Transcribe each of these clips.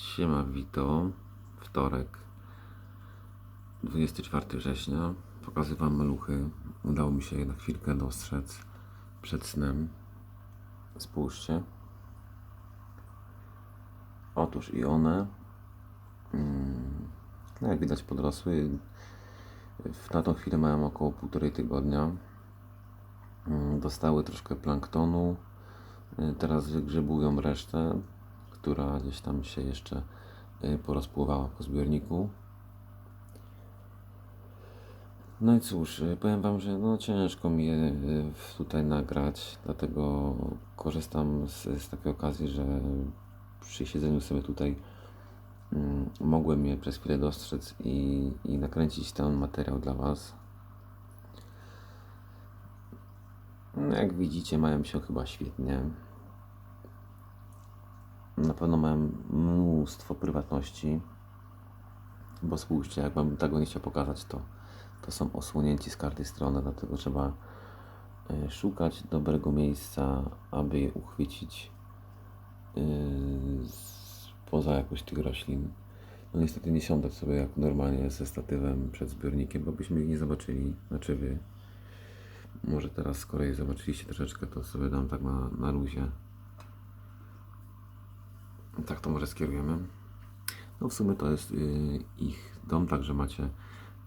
Siema Wito, wtorek, 24 września. Pokazuję Wam. Udało mi się je na chwilkę dostrzec przed snem. Spójrzcie. Otóż i one, mm, no jak widać podrosły. Na tą chwilę mają około półtorej tygodnia. Mm, Dostały troszkę planktonu. Y, Teraz wygrzebują resztę, która gdzieś tam się jeszcze y, porozpływała po zbiorniku. No i cóż, y, powiem Wam, że no ciężko mi je y, tutaj nagrać, dlatego korzystam z, z takiej okazji, że przy siedzeniu sobie tutaj mm, mogłem je przez chwilę dostrzec i, i nakręcić ten materiał dla Was. No, jak widzicie, mają się chyba świetnie. Na pewno mają mnóstwo prywatności, bo spójrzcie, jak Wam tego nie chciał pokazać, to, to są osłonięci z każdej strony, dlatego trzeba e, szukać dobrego miejsca, aby je uchwycić yy, poza jakoś tych roślin. No niestety nie siądę sobie jak normalnie ze statywem przed zbiornikiem, bo byśmy ich nie zobaczyli, znaczy wy. Może teraz, skoro je zobaczyliście troszeczkę, to sobie dam tak na, na luzie. Tak to może skierujemy. No w sumie to jest y, ich dom, także macie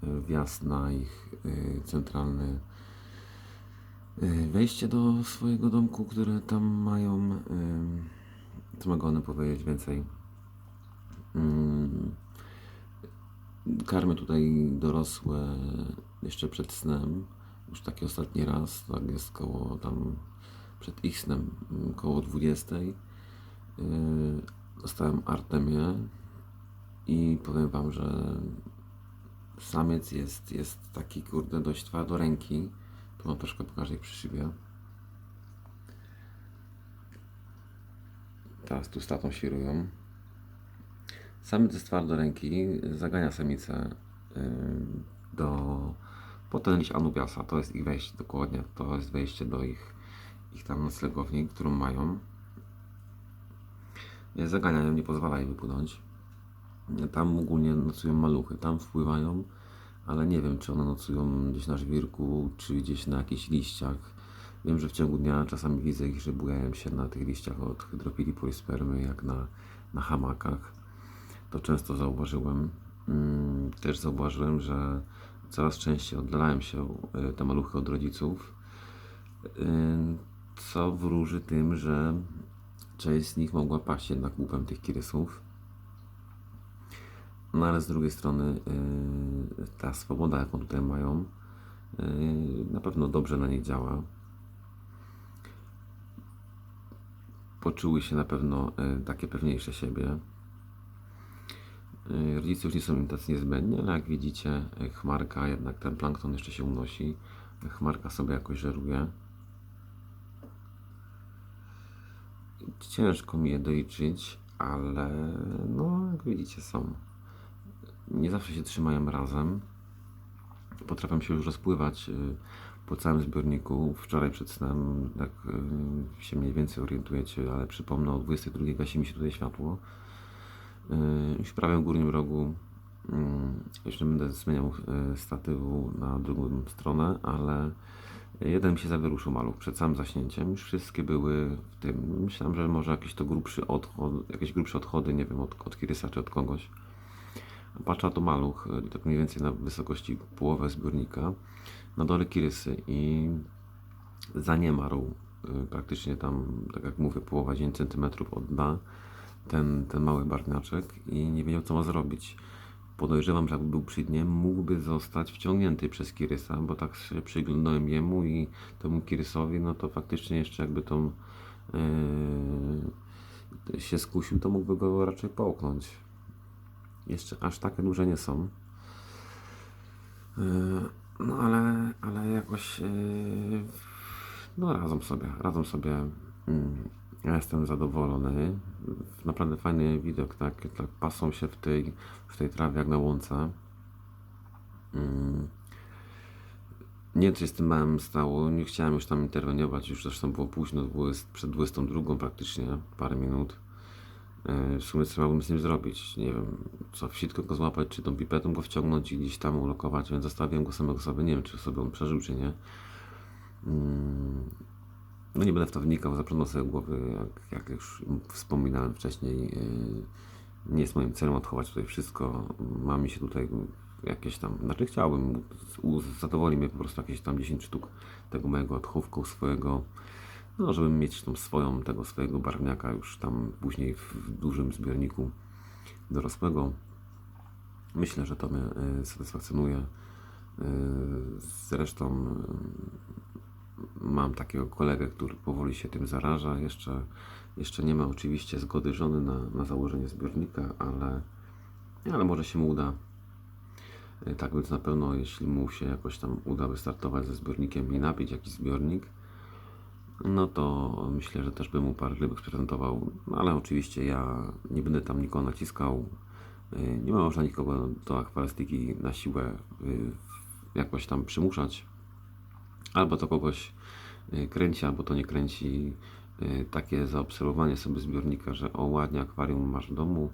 y, wjazd na ich y, centralny wejście do swojego domku, które tam mają. Co mogę one powiedzieć więcej? Mm, karmy tutaj dorosłe jeszcze przed snem. Już taki ostatni raz, tak jest koło tam przed ich snem, koło 20. Dostałem Artemię i powiem Wam, że samiec jest, jest taki kurde dość twardo-ręki. Tu Wam troszkę pokażę ich przy szybie. Teraz tu statą świrują. Samiec jest twardo-ręki, zagania samicę do potem Anubiasa. To jest ich wejście dokładnie. To jest wejście do ich, ich tam noclegowni, którą mają. Nie zaganiają, nie pozwalają wypłynąć. Tam ogólnie nocują maluchy, tam wpływają, ale nie wiem, czy one nocują gdzieś na żwirku, czy gdzieś na jakichś liściach. Wiem, że w ciągu dnia czasami widzę ich, że bujają się na tych liściach od hydropili polispermy, jak na, na hamakach. To często zauważyłem. Mm, Też zauważyłem, że coraz częściej oddalają się y, te maluchy od rodziców, y, co wróży tym, że część z nich mogła paść jednak łupem tych kirysów. No ale z drugiej strony yy, ta swoboda, jaką tutaj mają, yy, na pewno dobrze na nie działa. Poczuły się na pewno yy, takie pewniejsze siebie. Rodzice już nie są im tacy niezbędni, ale jak widzicie, chmarka, jednak ten plankton jeszcze się unosi. Chmarka sobie jakoś żeruje. Ciężko mi je doliczyć, ale no, jak widzicie, są. Nie zawsze się trzymają razem. Potrafią się już rozpływać y, po całym zbiorniku. Wczoraj przed snem, tak y, się mniej więcej orientujecie, ale przypomnę, o 22 gasi mi się tutaj światło. Y, Już w prawym górnym rogu y, jeszcze będę zmieniał statywu na drugą stronę, ale jeden mi się zawieruszył maluch przed samym zaśnięciem. Już wszystkie były w tym. Myślałem, że może jakiś to grubszy odchod, jakieś grubsze odchody, nie wiem, od, od Kirysa czy od kogoś. Patrzę, to maluch, y, tak mniej więcej na wysokości połowę zbiornika. Na dole Kirysy i zaniemarł y, praktycznie tam, tak jak mówię, połowa 9 cm od dna ten, ten mały barniaczek i nie wiedział co ma zrobić. Podejrzewam, że jakby był przy dnie, mógłby zostać wciągnięty przez Kirysa, bo tak się przyglądałem jemu i temu Kirysowi, no to faktycznie jeszcze jakby tą yy, się skusił, to mógłby go raczej połknąć. Jeszcze aż takie duże nie są. Yy, No ale, ale jakoś yy, no radzą sobie, radzą sobie. mm, Ja jestem zadowolony. Naprawdę fajny widok, tak, tak pasą się w tej, w tej trawie jak na łące. Mm. Nie wiem, co się z tym małym stało. Nie chciałem już tam interweniować. Już zresztą było późno, było przed 22 praktycznie, parę minut. E, W sumie co miałbym z nim zrobić? Nie wiem, co w sitko go złapać, czy tą pipetą go wciągnąć i gdzieś tam ulokować, więc zostawiłem go samego sobie, nie wiem, czy sobie on przeżył, czy nie. Mm, No nie będę w to wnikał, zaprzątał sobie głowy, jak, jak już wspominałem wcześniej. yy, Nie jest moim celem odchować tutaj wszystko. Ma mi się tutaj jakieś tam, znaczy chciałbym, zadowoli mnie po prostu jakieś tam 10 sztuk tego mojego odchówku swojego, no żeby mieć tą swoją, tego swojego barwniaka już tam później w, dużym zbiorniku dorosłego. Myślę, że to mnie y, satysfakcjonuje. Y, Zresztą y, mam takiego kolegę, który powoli się tym zaraża. Jeszcze, jeszcze nie ma oczywiście zgody żony na, na założenie zbiornika, ale, ale może się mu uda. Y, Tak więc na pewno, jeśli mu się jakoś tam uda wystartować ze zbiornikiem i napić jakiś zbiornik, no to myślę, że też bym mu parę rybek sprezentował. No ale oczywiście ja nie będę tam nikogo naciskał. Y, Nie można nikogo do akwarystyki na siłę y, jakoś tam przymuszać. Albo to kogoś y, kręci, albo to nie kręci. Y, Takie zaobserwowanie sobie zbiornika, że o ładnie akwarium masz w domu,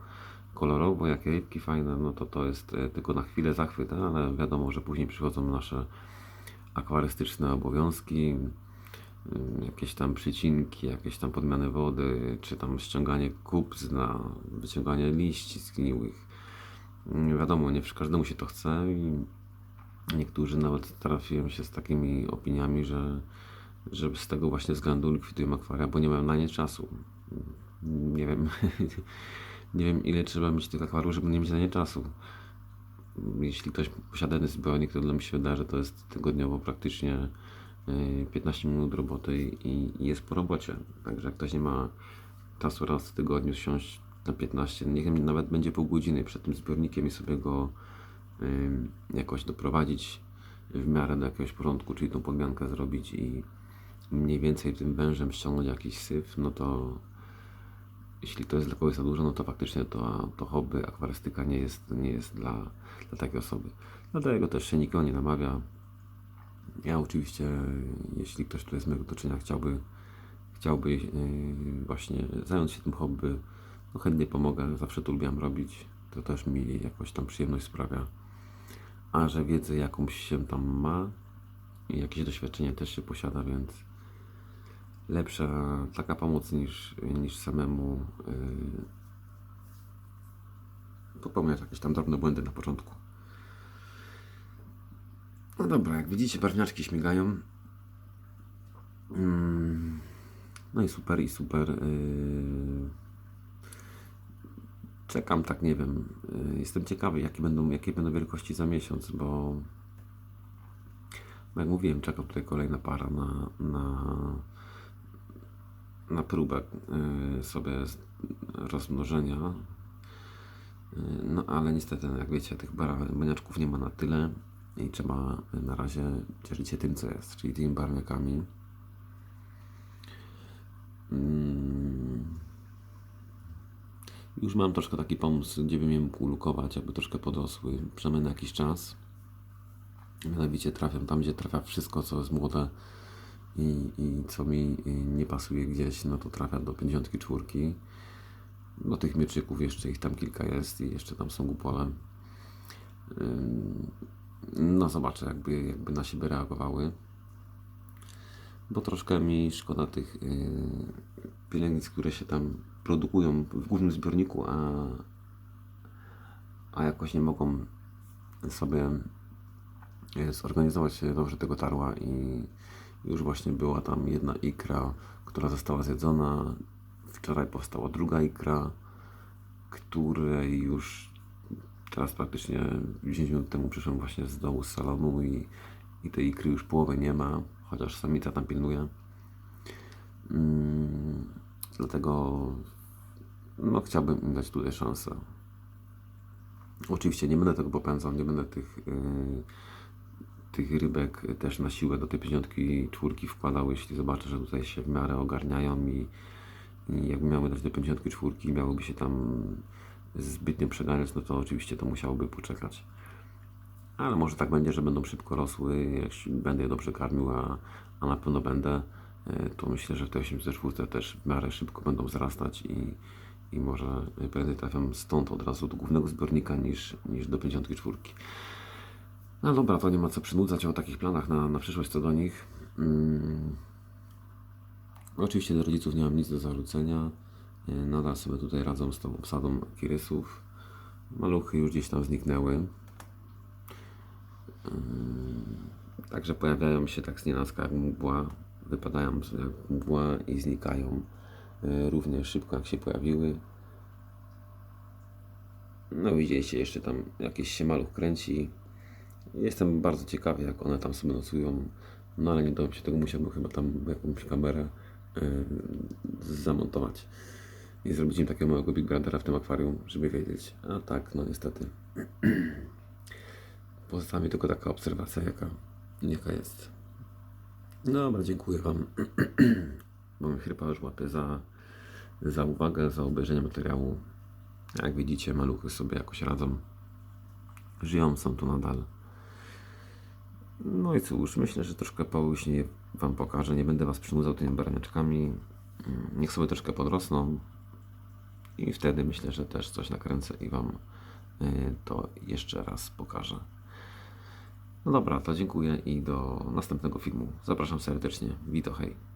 kolorowo, jakie rybki fajne, no to to jest y, tylko na chwilę zachwyt, ale wiadomo, że później przychodzą nasze akwarystyczne obowiązki, jakieś tam przycinki, jakieś tam podmiany wody, czy tam ściąganie kup z dna, wyciąganie liści zgniłych. Wiadomo, nie każdemu się to chce i niektórzy nawet trafiłem się z takimi opiniami, że, że z tego właśnie względu likwidują akwaria, bo nie mają na nie czasu. Nie wiem, nie wiem ile trzeba mieć tych akwariów, żeby nie mieć na nie czasu. Jeśli ktoś posiada jeden zbiornik, to dla mnie się wydaje, że to jest tygodniowo praktycznie y, 15 minut roboty i, jest po robocie. Także jak ktoś nie ma czasu raz w tygodniu siąść na 15, niech nawet będzie pół godziny przed tym zbiornikiem i sobie go jakoś doprowadzić w miarę do jakiegoś porządku, czyli tą podmiankę zrobić i mniej więcej tym wężem ściągnąć jakiś syf, no to jeśli to jest dla kogoś za dużo, no to faktycznie to, to hobby, akwarystyka nie jest, nie jest dla, dla takiej osoby. Dlatego też się nikogo nie namawia. Ja oczywiście, jeśli ktoś tutaj z mojego otoczenia chciałby, chciałby yy, właśnie zająć się tym hobby, no chętnie pomogę, zawsze to lubiłem robić. To też mi jakoś tam przyjemność sprawia. A że wiedzę jakąś się tam ma i jakieś doświadczenie też się posiada, więc lepsza taka pomoc niż, niż samemu yy, popełniać jakieś tam drobne błędy na początku. No dobra, jak widzicie, barwniaczki śmigają. Mm, No i super, i super. yy, Czekam, tak nie wiem. yy, Jestem ciekawy, jakie będą, jakie będą wielkości za miesiąc, bo jak mówiłem, czeka tutaj kolejna para na, na, na próbę yy, sobie rozmnożenia. Yy, No ale niestety, no, jak wiecie, tych bara- baniaczków nie ma na tyle i trzeba na razie cieszyć się tym, co jest, czyli tymi barwniakami. Mm. Już mam troszkę taki pomysł, gdzie bym je mógł lukować, aby troszkę podrosły, przynajmniej na jakiś czas. Mianowicie trafiam tam, gdzie trafia wszystko, co jest młode i, i co mi y, nie pasuje gdzieś, no to trafia do 54. Do tych mieczyków jeszcze ich tam kilka jest i jeszcze tam są głupole. Ym, No zobaczę, jakby, jakby na siebie reagowały. Bo troszkę mi szkoda tych yy, pielęgnic, które się tam produkują w głównym zbiorniku, a, a jakoś nie mogą sobie e, zorganizować dobrze tego tarła i już właśnie była tam jedna ikra, która została zjedzona. Wczoraj powstała druga ikra, której już teraz praktycznie 10 minut temu przyszłem właśnie z dołu z salonu i, i tej ikry już połowy nie ma, chociaż samica tam pilnuje. Mm, dlatego no, chciałbym im dać tutaj szansę. Oczywiście nie będę tego popędzał, nie będę tych, yy, tych rybek też na siłę do tej 54 wkładał, jeśli zobaczę, że tutaj się w miarę ogarniają i, i jakby miały dać do 54 i miałyby się tam zbytnio przeganiać, no to oczywiście to musiałoby poczekać. Ale może tak będzie, że będą szybko rosły, jeśli będę je dobrze karmił, a, a na pewno będę, e, to myślę, że te 84 też w miarę szybko będą wzrastać i może prędzej trafiam stąd od razu do głównego zbiornika niż, niż do 54. No dobra, to nie ma co przynudzać o takich planach na, na przyszłość co do nich. Mm. Oczywiście do rodziców nie mam nic do zarzucenia. E, Nadal sobie tutaj radzą z tą obsadą kirysów. Maluchy już gdzieś tam zniknęły. Także pojawiają się tak znienacka jak mgła, wypadają jak mgła i znikają e, równie szybko jak się pojawiły. No widzieliście, jeszcze tam jakiś się maluch kręci. Jestem bardzo ciekawy jak one tam sobie nocują. No ale nie dałem się tego, musiałbym chyba tam jakąś kamerę e, zamontować i zrobić im takiego małego Big Brothera w tym akwarium, żeby wiedzieć. A tak, no niestety. Pozostała mi tylko taka obserwacja, jaka, jaka jest. Dobra, dziękuję Wam. Mam chrypa już łapie za, za uwagę, za obejrzenie materiału. Jak widzicie, maluchy sobie jakoś radzą. Żyją, są tu nadal. No i cóż, myślę, że troszkę połyśnie Wam pokażę. Nie będę Was przynudzał tymi baraniaczkami. Niech sobie troszkę podrosną. I wtedy myślę, że też coś nakręcę i Wam y, to jeszcze raz pokażę. No dobra, to dziękuję i do następnego filmu. Zapraszam serdecznie. Wito, hej.